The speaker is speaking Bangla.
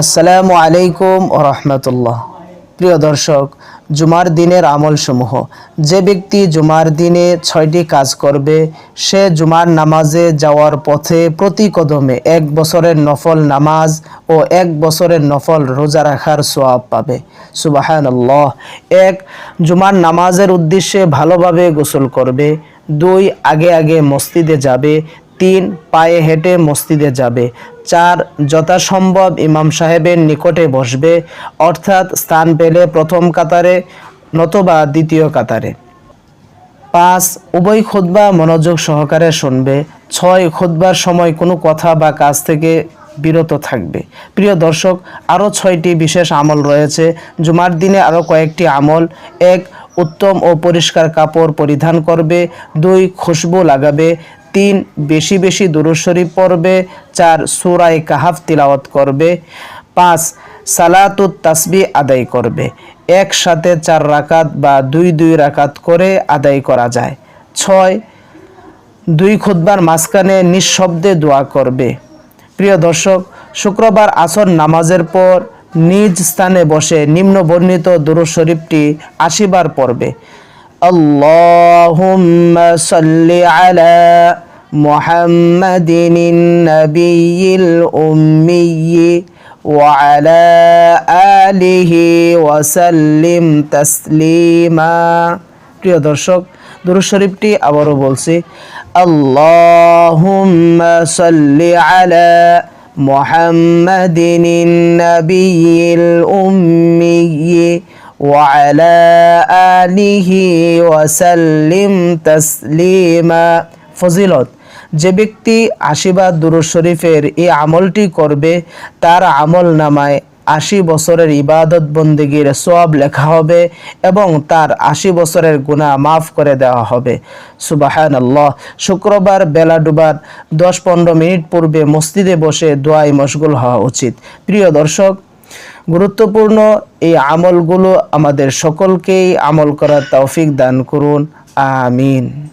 আসসালামু আলাইকুম ও রহমতুল্লাহ। প্রিয় দর্শক, জুমার দিনের আমলসমূহ। যে ব্যক্তি জুমার দিনে ছয়টি কাজ করবে, সে জুমার নামাজে যাওয়ার পথে প্রতি কদমে এক বছরের নফল নামাজ ও এক বছরের নফল রোজা রাখার সোয়াব পাবে। সুবাহান এক, জুমার নামাজের উদ্দেশ্যে ভালোভাবে গোসল করবে। দুই, আগে আগে মসজিদে যাবে। তিন পায়ে হেঁটে মসজিদে যাবে। চার, যথাসম্ভব ইমাম সাহেবের নিকটে বসবে, অর্থাৎ স্থান পেলে প্রথম কাতারে নতবা দ্বিতীয় কাতারে। পাঁচ, উভয় খুতবা মনোযোগ সহকারে শুনবে। ছয়, খুতবার সময় কোনো কথা বা কাজ থেকে বিরত থাকবে। প্রিয় দর্শক, আরও ছয়টি বিশেষ আমল রয়েছে। জুমার দিনে আরও কয়েকটি আমল। এক, উত্তম ও পরিষ্কার কাপড় পরিধান করবে। দুই, খুশবু লাগাবে। তিন বেশি বেশি দুরুশরীফ পড়বে, চার সুরায় কাহাফ তিলাওয়াত করবে, পাঁচ সালাতুত তাসবি আদায় করবে। একসাথে চার রাকাত বা দুই দুই রাকাত করে আদায় করা যায়। ছয় দুই খুদ্বার মাঝখানে নিঃশব্দে দোয়া করবে। প্রিয় দর্শক, শুক্রবার আসর নামাজের পর নিজ স্থানে বসে নিম্ন বর্ণিত দুরুজ শরীফটি আশিবার পড়বে। আল্লাহুম্মা সাল্লি আলা محمد النبي الأمي وعلى آله وسلم تسليما প্রিয় দর্শক দুরুদ শরীফটি আবারও বলছি আল্লাহুম্মা সাল্লি আলা মুহাম্মাদিন নাবিয়িল উম্মিয়্যি وعلى آله وسلم تسليما ফজিলত যে ব্যক্তি আশীর্বাদ দুরুদ শরীফের এই আমলটি করবে, তার আমল নামায় আশি বছরের ইবাদত বন্দিগির সব লেখা হবে এবং তার আশি বছরের গুণা মাফ করে দেওয়া হবে। সুবাহান আল্লাহ শুক্রবার বেলা ডুবার দশ পনেরো মিনিট পূর্বে মসজিদে বসে দোয়াই মশগুল হওয়া উচিত। প্রিয় দর্শক, গুরুত্বপূর্ণ এই আমলগুলো আমাদের সকলকেই আমল করার তৌফিক দান করুন। আমিন।